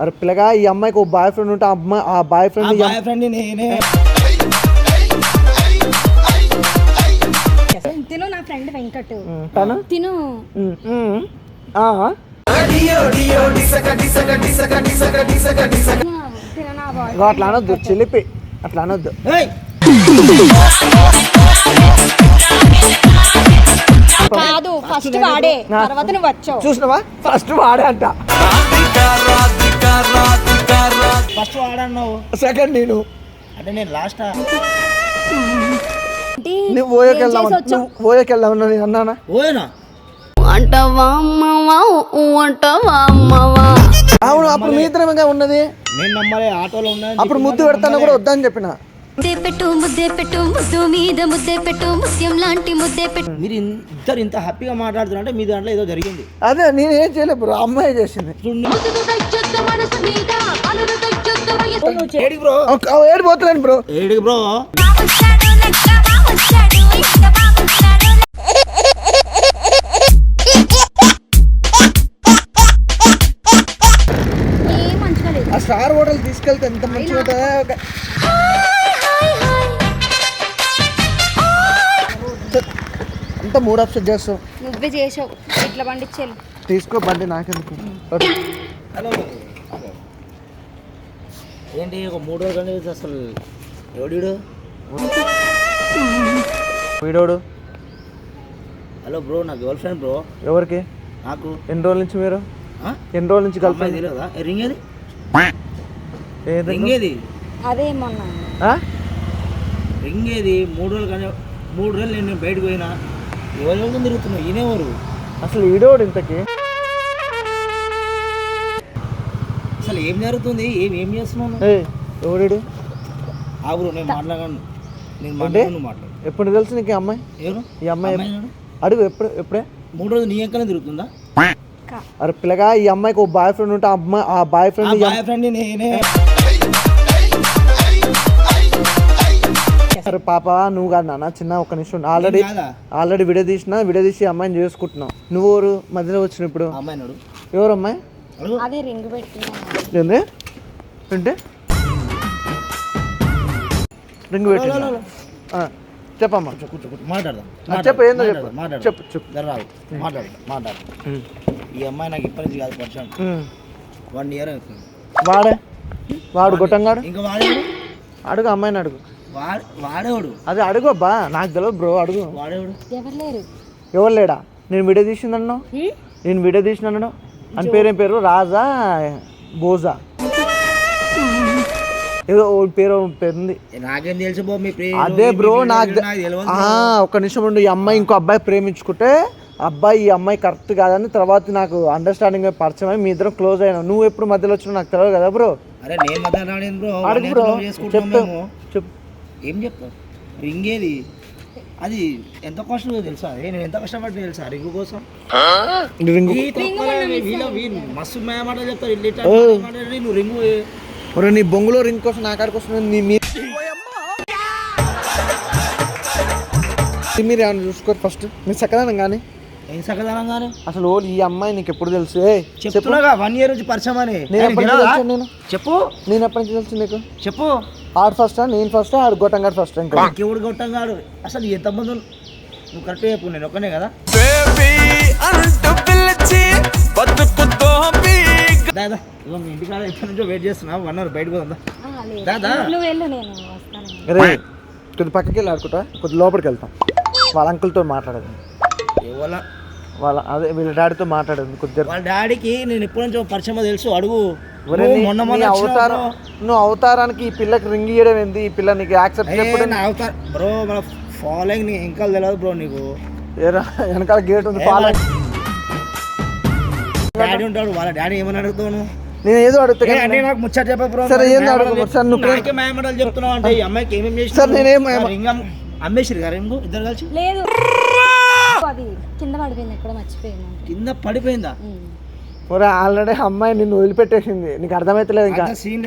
అరే పిల్లగా ఈ అమ్మాయికి ఒక బాయ్ ఫ్రెండ్ ఉంటే ఆ అమ్మాయి ఆ బాయ్ ఫ్రెండ్ బాయ్ ఫ్రెండ్ నేనే. తిను నా ఫ్రెండ్ వెంకట్ తను? తిను. ఆ, తిను నా బాయ్ ఇగో అట్లా అనొద్దు చిలిపి. అట్లా అనొద్దు. కాదు ఫస్ట్ వాడే తర్వాత నువ్వు వచ్చావు. చూసినావా? ఫస్ట్ వాడే అంట. ఫస్ట్ వాడన్నావు సెకండ్ నేను. అంటే నేను లాస్ట్? నువ్వు ఓయోకి వెళ్దాం? నువ్వు ఓయోకి వెళ్దాం నేను అన్నానా? ఓయేనా అంటవా అమ్మవా ఊ అంటవా అమ్మవా? అవును అప్పుడు మీ ఇద్దరమేగా ఉన్నది. నేను నమ్మలే ఆటోలో ఉన్నా అప్పుడు ముద్దు పెడతాను కూడా వద్దని చెప్పిన. ముద్దే పెట్టు ముద్దే పెట్టు ముద్దు మీద ముద్దే పెట్టు ముత్యం లాంటి ముద్దే పెట్టు. మీరు ఇద్దరు ఇంత హ్యాపీగా మాట్లాడుతున్నారంటే మీ దాంట్లో ఏదో జరిగింది. అదే నేను ఏం చేయలేదు బ్రో అమ్మాయి చేసింది. ఏడికి బ్రో. ఒక- ఏడు పోతున్నాను బ్రో. ఏడికి బ్రో. ఆ స్టార్ హోటల్ తీసుకెళ్తే ఎంత మంచిగా ఉంటుందో. అంత మూడ్ అప్సెట్ చేస్తావు? నువ్వే చేసావు. ఇట్లా పండించాను తీసుకో బండి నాకెందుకు? హలో. ఏంటి ఒక మూడు రోజులు అనేది అసలు ఎవడు వీడోడు హలో బ్రో నా గర్ల్ ఫ్రెండ్ బ్రో. ఎవరికి? నాకు. ఎన్ని రోజుల నుంచి మీరు? ఆ? ఎన్ని రోజుల నుంచి అమ్మాయి కలిపి తెలియదా? ఏ, రింగ్ ఏది? ఏది? రింగ్ ఏది? అదే మొన్న. ఆ? రింగ్ ఏది? మూడు రోజులు కానీ మూడు రోజులు నేను బయటకు పోయినా. ఎవరితో తిరుగుతున్నావు? ఈయనెవరు అసలు వీడోడు ఇంతకి? అసలు ఏం జరుగుతుంది? ఏం ఏం చేస్తున్నాను ఏ ఎవడు ఆ బ్రో నేను మాట్లాడను. నేను మాట్లాడను నువ్వు మాట్లాడు. ఎప్పుడు తెలుసు నీకు ఈ అమ్మాయి? ఎవరు? ఈ అమ్మాయి? అడుగు ఎప్పుడు ఎప్పుడే? మూడు రోజులు నీ ఎంకనే తిరుగుతుందా? అరే పిల్లగా ఈ అమ్మాయికి ఒక బాయ్ ఫ్రెండ్ ఉంటే ఆ అమ్మాయి ఆ బాయ్ ఫ్రెండ్ బాయ్ ఫ్రెండ్ నేనే అరే పాప నువ్వు కాదు నాన్న చిన్న ఒక నిమిషం ఆల్రెడీ ఆల్రెడీ విడదీసిన విడదీసి అమ్మాయిని చేసుకుంటున్నావు. నువ్వు ఎవరు? మధ్యలో వచ్చిన ఇప్పుడు. ఎవరు అమ్మాయి? అదే రింగ్ పెట్టినా ఏంది? ఏంటి? రింగ్ పెట్టిందా? ఆ చెప్పమ్మా. మాట్లాడదాం. చెప్పు ఏందో చెప్పు. మాట్లాడదాం చెప్పు చెప్పు. రావు. మాట్లాడు. ఈ అమ్మాయి నాకు ఇప్పటి నుంచి కాదు పరిచయం. వన్ ఇయర్ అవుతుంది. వాడే? వాడు గొట్టంగాడు? ఇంకా అడుగు అమ్మాయిని అడుగు. వాడేవాడు? అదే అడుగు అబ్బా నాకు తెలియదు బ్రో అడుగు. వాడేవాడు? ఎవరు లేరు? ఎవరు లేడా? నేను వీడియో తీసిందన్నావు హ్మ్? నేను వీడియో తీసినాను అని పేరేం పేరు? రాజా బోజా. ఏదో ఓ పేరు ఓ పేరు ఉంది. నాకేం తెలుసు బో మీ ప్రేమ అదే బ్రో నాకు ఒక్క నిమిషం ఉండు ఈ అమ్మాయి ఇంకో అబ్బాయి ప్రేమించుకుంటే అబ్బాయి ఈ అమ్మాయి కరెక్ట్ కాదని తర్వాత నాకు అండర్స్టాండింగ్ పరిచయం అయ్యి మీ ఇద్దరం క్లోజ్ అయినా. నువ్వు ఎప్పుడు మధ్యలో వచ్చినావు నాకు తెలియదు కదా బ్రో? అరే నేను బ్రో. అడుగు బ్రో చెప్పు. ఏం చెప్తావు రింగ్ ఏది అది ఎంత కష్టం తెలుసా? నేను ఎంత కష్టపడి తెలుసా? రింగ్ కోసం. మస్తు మేమ మాటలు చెప్తారు. నువ్వు రింగ్ నీ బొంగులో రింగ్ కోసం నా కాడికి వస్తుంది మీరు ఏమైనా చూసుకోరు ఫస్ట్? మీరు చక్కదానం కానీ ఏం సకదనంగానే అసలు ఓ ఈ అమ్మాయి నీకు ఎప్పుడు తెలుసు? చెప్తున్నాగా? వన్ ఇయర్ నుంచి పరిచయం అని. నేను ఎప్పటి నుంచి తెలియదా? తెలుసు నేను? చెప్పు. నేను ఎప్పటి నుంచి తెలుసు నీకు? చెప్పు. ఆడు ఫస్ట్ నేను ఫస్ట్ ఆడు గొట్టంగాడు ఫస్ట్ ఇంకా ఇంకెవడు కొట్టంగాడు అసలు ఎంతమంది నువ్వు కరెక్ట్ చెప్పు నేను ఒక్కనే కదా? దాదా మీ ఇంటికాడ ఎప్పటి నుంచో వెయిట్ చేస్తున్నా. వన్ అవర్ బయటకు పోదా. దాదా నువ్వు వెళ్ళు నేను వస్తాను. రే కొద్ది పక్కకి వెళ్ళి ఆడుకుంటా కొద్ది లోపలికి వెళ్తాం. వాళ్ళ అంకుల్తో మాట్లాడదు. ఎవర వాళ్ళ అదే వీళ్ళ డాడీతో మాట్లాడదు కొద్దిగా వాళ్ళ డాడీకి నేను ఎప్పటి నుంచో పరిచయం తెలుసు. అడుగు. మొన్న మొన్న అవతారం నువ్వు అవతారానికి ఈ పిల్లకి రింగ్ ఇయ్యడం ఏంది? ఈ పిల్ల నీకు యాక్సెప్ట్ ఎప్పుడు అవతారం బ్రో మన ఫాలోయింగ్ నీ ఇంకా తెలియదు బ్రో నీకు. ఏరా వెనకాల గేట్ ఉంది పాల డాడీ ఉంటాడు వాళ్ళ డాడీ ఏమని అడుగుతావు నువ్వు? నేను ఏదో అడుగుతా ఏ, కానీ అంటే నాకు ముచ్చట చెప్పే బ్రో సరే, మేమడలు అడుగు? సరే, నువ్వు నాకే మేమడలు చెప్తున్నావు అంటే ఈ అమ్మాయికి ఏమేమి చేసి సరే, నేనేం అమ్మేసిరు గారు రింగు? ఇద్దరు కలిసి? లేదు. కింద పడిపోయింది ఎక్కడ మర్చిపోయింది కింద పడిపోయిందా? ఆల్రెడీ అమ్మాయి నిన్ను వదిలిపెట్టేసింది. నీకు అర్థమైతలేదు ఇంకా. అంత సీన్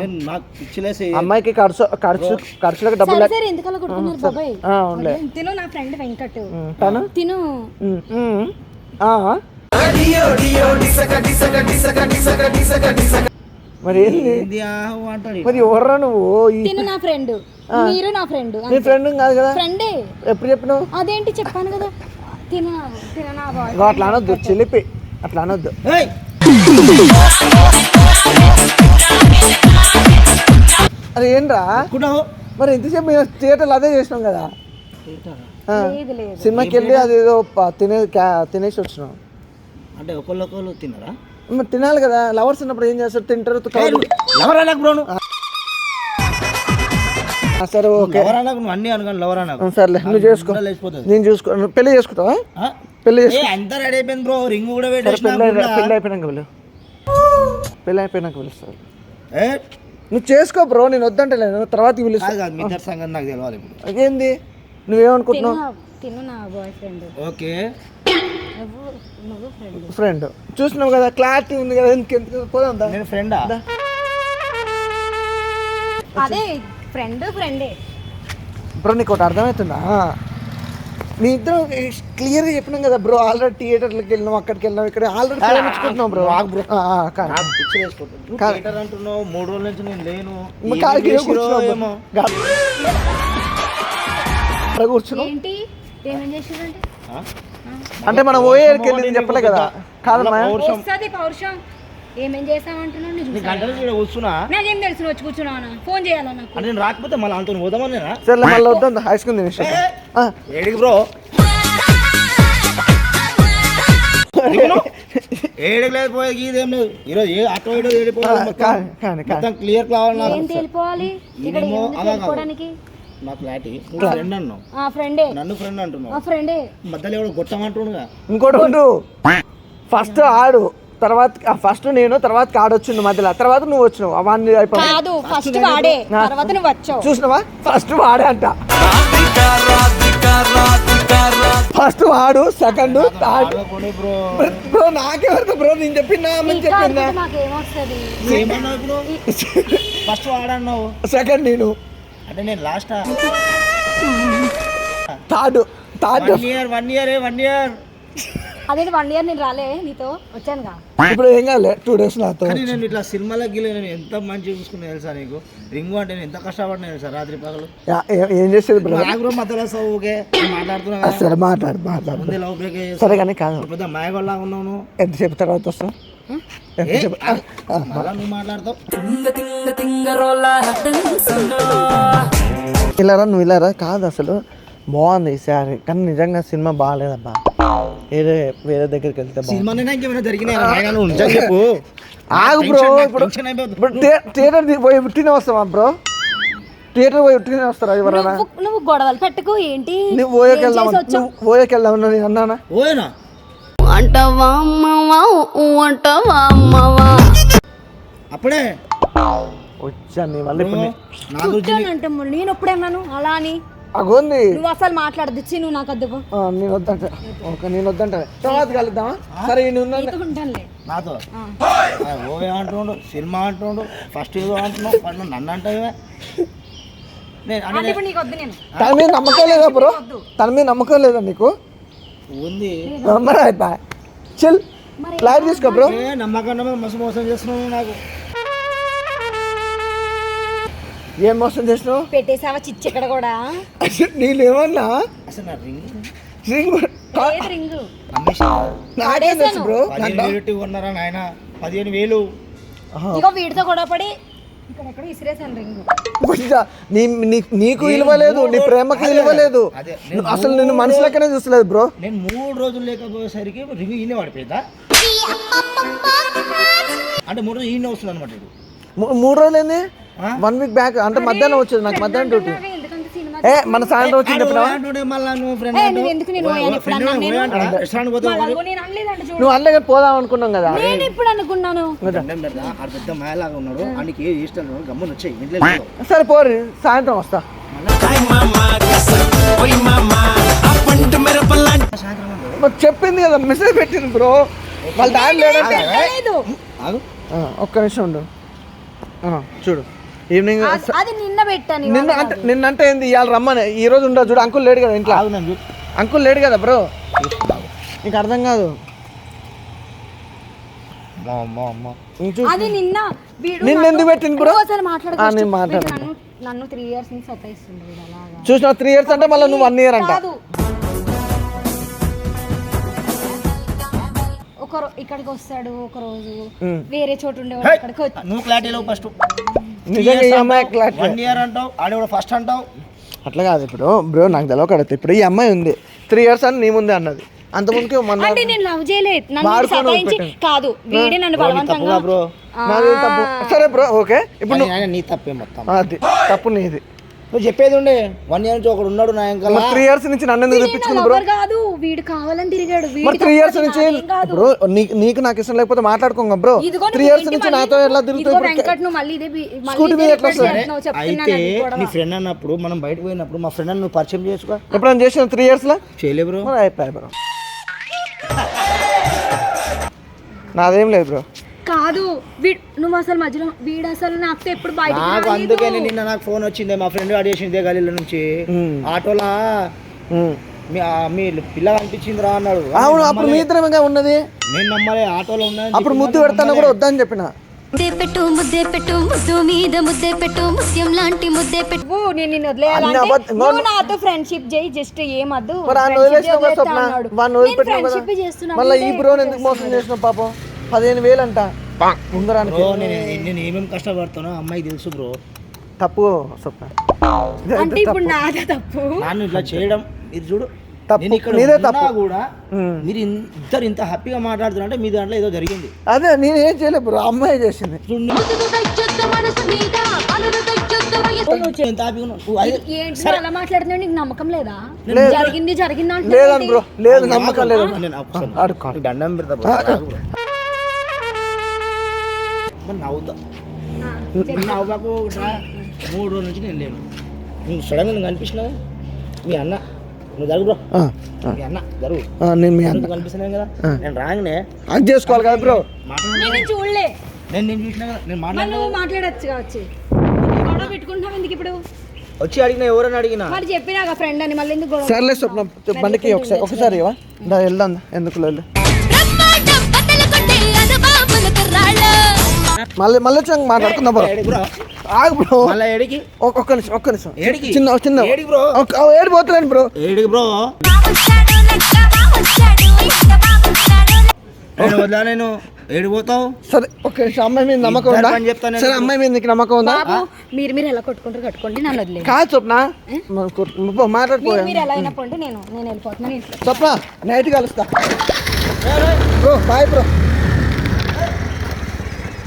నేను నాకు పిచ్చిలేసి అమ్మాయికి ఖర్చు ఖర్చు ఖర్చులకు డబ్బులు సరే ఎందుకలా కొట్టుకున్నారు బాబాయ్? తిను నా ఫ్రెండ్ వెంకట్. తను? తిను. మరి ఏంది? మరి ఎవర్రా నువ్వు? తిను నా ఫ్రెండ్ మీరు నా ఫ్రెండ్ నీ ఫ్రెండ్ కాదు కదా? ఫ్రెండే ఎప్పుడు చెప్పినావు? అదేంటి చెప్పాను కదా? ఇగో అట్లా అనొద్దు చెల్లిపి అట్లా అనొద్దు. ఏయ్! అది ఏంట్రా? మరి ఎంతసేపు మేము థియేటర్లో అదే చేసినాం కదా. సినిమాకి వెళ్ళి అది ఏదో తినే తినేసి వచ్చినాం. అంటే తిన్నారా? మరి తినాలి కదా. లవర్స్ ఉన్నప్పుడు ఏం చేస్తారు? తింటారు తుకాలు. ఎవరైనా బ్రో నువ్వు ఆ, సరే ఓకే. ఎవరైనా నువ్వు అన్ని అనుకోని లవరా ఆ, సర్లే నువ్వు చేసుకో. నేను చూసుకో. పెళ్ళి చేసుకుంటావా? పెళ్ళి చేసుకో అంతా రెడీ అయిపోయింది బ్రో రింగ్ కూడా గుడ్లా. పెళ్ళి అయిపోయినాక వెళ్ళు. పెళ్ళి అయిపోయినాక పిలుస్తాను ఏ? నువ్వు చేసుకో బ్రో నేను వద్దంటలేను తర్వాత పిలుస్తా కాదు కాదు మీ ఇద్దరి సంగతి నాకు తెలియాలి ఇప్పుడు. ఏంది నువ్వేమనుకుంటున్నావు? ఓకే. ఫ్రెండ్. చూసినావు కదా క్లారిటీ ఉంది కదా ఎందుకు ఎందుకు పోదాం. నేను ఫ్రెండా? అదే ఫ్రెండ్ ఫ్రెండే బ్రో నీకు ఒకటి అర్థమవుతుందా మీ ఇద్దరు క్లియర్గా చెప్పినాం కదా బ్రో ఆల్రెడీ థియేటర్లకు వెళ్ళినాం అక్కడికి వెళ్ళినాం ఇక్కడ ఆల్రెడీ ప్రేమించుకుంటున్నాం బ్రో బ్రో. ఆ, ఆ, కాదు. నాకు పిచ్చి వేసుకుంటుంది నువ్వు కాదు. థియేటర్ అంటున్నావు మూడు రోజుల నుంచి నేను లేను ఏం చేసిరో ఏమో బ్రో? కాదు. కూర్చున్నాం ఏంటి ఏమేం చేసిందంటే ఆ? అంటే మనం ఓఏకి వెళ్ళి చెప్పలే కదా కాదమ్మా పౌరుషం. వస్తుంది పౌరుషం ఏమేం చేస్తామంటున్నావు? నీకు గంటల ఇక్కడ కూర్చున్నా. నాకేం తెలుసు వచ్చి కూర్చున్నావా ఫోన్ చేయాలా నాకు అంటే నేను రాకపోతే మళ్ళీ అంత పోదామని సరే మళ్ళీ వద్దాం ఐస్ క్రీమ్ తినేసి ఏడికి బ్రో? ఏడికి లేదు పోయేది ఇదేం లేదు. ఈరోజు ఏ అటో ఇటో ఏడిపోవాలి క్లియర్ కావాలి నాకు. ఏం తెలిపోవాలి? నా ఫ్లాట్ ఫ్రెండ్ అన్నావు. ఆ ఫ్రెండే. నన్ను ఫ్రెండ్ ఆ అంటున్నావు ఫ్రెండే. మధ్యలో ఎవడో గొట్టమంటుండగా. ఇంకోటి ఫస్ట్ ఆడు. తర్వాత ఫస్ట్ నేను తర్వాత ఆడొచ్చిండు మధ్యలో. తర్వాత నువ్వు వచ్చినావు. అవన్నీ అయిపోయి కాదు ఫస్ట్ వాడే. తర్వాత నువ్వు వచ్చావు. చూసినావా? ఫస్ట్ వాడే అంట. ఫస్ట్ వాడు సెకండ్ థర్డ్ బ్రో బ్రో నాకెవరికి బ్రో నేను చెప్పినా ఇంకా చెప్పిందా ఫస్ట్ వాడన్నావు. సెకండ్ నేను. అంటే నేను last third third one year one year one year అదే వన్ ఇయర్ నేను రాలే నీతో వచ్చానుగా. ఇప్పుడు ఏం కాలే టూ డేస్ నాతో కానీ నేను ఇట్లా సినిమాలకు వెళ్ళి నేను ఎంత మంచిగా చూసుకున్నా తెలుసా నీకు? రింగు అంటే నేను ఎంత కష్టపడినా తెలుసా రాత్రి పగలు? ఏ- చేసేది బ్రో నాకు కూడా మధ్యలో సౌ ఓకే మాట్లాడుతున్నా కదా. సరే మాట్లాడు మాట్లాడు. సరే కానీ కాదు. పెద్ద మాయగొల్లా ఉన్నావు నువ్వు. ఎంతసేపు తర్వాత వస్తావు? మాట్లాడతావు? ఇలారా నువ్వు ఇలారా? కాదు అసలు. బాగుంది ఈసారి కానీ నిజంగా సినిమా బాగాలేదబ్బా. వేరే వేరే దగ్గరికి వెళ్తే చెప్పు. ఆగు బ్రో ఇప్పుడు థియేటర్ పోయి ఉట్టినే వస్తావా బ్రో? థియేటర్ పోయి ఉట్టినే వస్తారా ఎవరైనా? నువ్వు నువ్వు గొడవలు పెట్టుకు ఏంటి? నువ్వు ఓయోకి వెళ్దాం? నువ్వు ఓయోకి వెళ్దాం నేను అన్నానా? ఓయేనా అంటవా అమ్మవా ఊ అంటవా అమ్మవా? అప్పుడే. వచ్చాను నేను అలా అని. అగోంది నువ్వు అసలు మాట్లాడదు ఇచ్చి నువ్వు నాకు అద్దు ఆ, నేను వద్దంట. ఓకే నేను వద్దంట. తర్వాత కలుద్దామా? సరే నీతో ఓవే అంటుండు సినిమా అంటుండు ఫస్ట్ ఏదో అంటున్నావు పన్ను నన్ను అంటావే అంటే తన మీద నమ్మకం లేదా బ్రో? తన మీద నమ్మకం లేదా నీకు? ఉంది. మరి అయిపోయి. చిల్. లైట్ తీసుకో బ్రో. నమ్మకం మోసం చేస్తున్నావు నాకు. ఏం మోసం చేసినావు? పెట్టేసావా చిచ్చి ఇక్కడ కూడా? నేను ఏమన్నా? అసలు నా రింగ్. రింగ్ లేదు రింగు. అమ్మేసి నాకేం తెలుసు బ్రో పదిహేను వేలు పెట్టి కొన్నారా నాయన? పదిహేను వేలు. ఇగో వీడితో గొడవ పడి ఇక్కడ ఎక్కడ విసిరేసాను రింగు. కొంచెం నీ నీ- నీకు విలువ లేదు నీ ప్రేమకి విలువ లేదు అదే, నువ్వు అసలు నిన్ను మనిషి లెక్కనే చూస్తలేదు బ్రో. నేను మూడు రోజులు లేకపోయేసరికి రింగ్ ఈయనే పడిపోయిందా అంటే మూడు రోజులు ఈయన వస్తుంది అనమాట మూడు రోజులు ఏంది? వన్ వీక్ బ్యాక్ అంటే మధ్యాహ్నం వచ్చేది నాకు మధ్యాహ్నం డ్యూటీ ఏ మన సాయంత్రం వచ్చింది నువ్వు అందులో పోదాం అనుకున్నాం కదా. నేను ఇప్పుడు అనుకున్నాను. దండం పెడతా ఆడ పెద్ద మాయలాగా ఉన్నాడు ఆయనకి ఇష్టం గమ్మున వచ్చాయి. సరే పోరి సాయంత్రం వస్తా. చెప్పింది కదా మెసేజ్ పెట్టింది బ్రో వాళ్ళ డాడీ లేడంటే లేదు ఆగు. ఆ, ఒక్క నిమిషం ఉండు. ఆ, చూడు. ఈవినింగ్ అది- నిన్న పెట్టాను నిన్న అంటే నిన్న అంటే ఏంది? ఇవాళ రమ్మని. ఈ రోజు ఉండదు చూడు అంకుల్ లేడు కదా ఇంట్లో. అంకుల్ లేడు కదా బ్రో? నీకు అర్థం కాదు. అది నిన్న వీడు నిన్ను ఎందుకు పెట్టింది బ్రో? నేను మాట్లాడను. నన్ను నన్ను త్రీ ఇయర్స్ నుంచి సతాయిస్తుంది వీడు అలాగా. చూసిన త్రీ ఇయర్స్ అంటే మళ్ళీ నువ్వు వన్ ఇయర్ అంట. కాదు. ఒక ఇక్కడికి వస్తాడు ఒక రోజు. వేరే చోటు ఉండేవాడు ఇక్కడికి వచ్చి నువ్వు క్లారిటీలో ఫస్ట్ నిజంగా ఈ అమ్మాయి క్లాస్ వన్ ఇయర్ అంటావు ఆడ కూడా ఫస్ట్ అంటావు. అట్లా కాదు ఇప్పుడు. బ్రో నాకు తెలవక అడుగుతా. ఇప్పుడు ఈ అమ్మాయి ఉంది. త్రీ ఇయర్స్ అని నీ ముందే అన్నది. అంత ముందుకి మన అంటే నేను లవ్ చేయలేదు. నన్ను సతాయించి. కాదు వీడే నన్ను బలవంతంగా బ్రో? నాది తప్పు? సరే బ్రో ఓకే. ఇప్పుడు నీ తప్పే మొత్తం. అది తప్పు నీది. నువ్వు చెప్పేది ఉండే. వన్ ఇయర్ నుంచి ఒకడు ఉన్నాడు నా ఇంకా త్రీ ఇయర్స్ నుంచి నన్ను ఎందుకు తెప్పించుకుంది బ్రో కాదు వీడు కావాలని తిరిగాడు. మరి వీడి త్రీ ఇయర్స్ నుంచి. బ్రో నీకు నీకు నాకు ఇష్టం లేకపోతే మాట్లాడుకోంగా బ్రో త్రీ ఇయర్స్ నుంచి నాతో ఎలా చెప్తున్నాను అయితే. నీ ఫ్రెండ్ అన్నప్పుడు మనం బయటకు పోయినప్పుడు మా ఫ్రెండ్ నువ్వు పరిచయం చేసుకో. ఎప్పుడైనా చేసిన త్రీ ఇయర్స్లో? చేయలే బ్రో మరి అయిపోయాయి బ్రో నాదేం లేదు బ్రో కాదు. వీడు నువ్వు అసలు మధ్యలో వీడు అసలు నాతో ఎప్పుడు బయటకు నాకు రాలేదు. అందుకని నిన్న నాకు ఫోన్ వచ్చింది. మా ఫ్రెండ్ అడిగేసింది ఇదే గలీల నుంచి. ఆటోలా. మీ పిల్ల కనిపించింది రా అన్నాడు. అవును అప్పుడు మీ ఉన్నది? నేను నమ్మలే ఆటోలో ఉన్నది అప్పుడు ముద్దు పెడతాను కూడా వద్దని చెప్పిన? ముద్దే పెట్టు ముద్దే పెట్టు ముద్దు మీద ముద్దే పెట్టు ముత్యం లాంటి ముద్దే పెట్టు. నేను నిన్ను వదిలేయాలంటే అన్ని అబద్ధం- నువ్వు నాతో ఫ్రెండ్షిప్ చేయి జస్ట్ ఏమద్దు. చేస్తున్నా, మళ్ళీ ఈ బ్రోని ఎందుకు మోసం చేసిన పాపం? పదిహేను వేలు అంట ఉంగరానికి బ్రో నేను నేను ఏమేమి కష్టపడుతానో అమ్మాయికి తెలుసు బ్రో తప్పు అంటే ఇప్పుడు నాదే తప్పు. నన్ను ఇట్లా చేయడం ఇది చూడు తప్పు. నేను ఇక్కడ నీదే తప్పు. కూడా. మీరు ఇద్దరు ఇంత హ్యాపీగా మాట్లాడుతున్నా అంటే మీ దాంట్లో ఏదో జరిగింది. అదే నేను ఏం చేయలేదు బ్రో అమ్మాయి చేసింది. నమ్మకం లేదా. జరిగింది జరిగింది అంటే బ్రో లేదు నమ్మకం లేదు. దండం పెడతా మరి నవ్వుతా. నవ్వకు. మూడు రోజుల నుంచి నేను లేను. నువ్వు సడన్గా కనిపించినావు మీ అన్న. నువ్వు జరుగు బ్రో. ఆ, ఆ, మీ అన్న జరుగు. ఆ, నేను మీ అన్న. నువ్వు కనిపిస్తున్నావు కదా. నేను రాగానే. అది చేసుకోవాలి కదా బ్రో. మాట్లాడు. నేను చూడలే. నేను నేను చూసినా కదా నేను నువ్వు మాట్లాడచ్చు కావచ్చు. గొడవ పెట్టుకుంటున్నావు ఎందుకు ఇప్పుడు? వచ్చి అడిగినా ఎవరైనా అడిగినా? మరి చెప్పినాక ఫ్రెండ్ అని మళ్ళీ ఎందుకు సర్లే స్వప్న బండికి ఒకసారి ఒకసారి వెళ్దాం. ఎందుకు లేదు? మళ్ళీ మళ్ళీ వచ్చి మాట్లాడుకుందాం బ్రో. ఏడికి బ్రో? ఆగు బ్రో. మళ్ళీ ఏడికి? ఒక్క ఒక్క నిమిషం ఒక్క నిమిషం. ఏడికి? చిన్న చిన్న. ఏడికి బ్రో? ఒక్క- ఓ, ఏడు పోతలేను బ్రో. ఏడికి బ్రో? నేను? ఏడిపోతావు సరే ఒక్క నిమిషం. అమ్మాయి మీద నమ్మకం ఉందా? చెప్తాను సరే అమ్మాయి మీద నీకు నమ్మకం ఉందా? బాబు మీరు మీరు ఎలా కొట్టుకుంటారు కట్టుకోండి నన్ను వదిలేదు కాదు పో, మాట్లాడిపో మీరు ఎలా అయినా పోండి నేను నేను వెళ్ళిపోతున్నాను స్వప్న నైట్ కలుస్తా. Bro bye bro.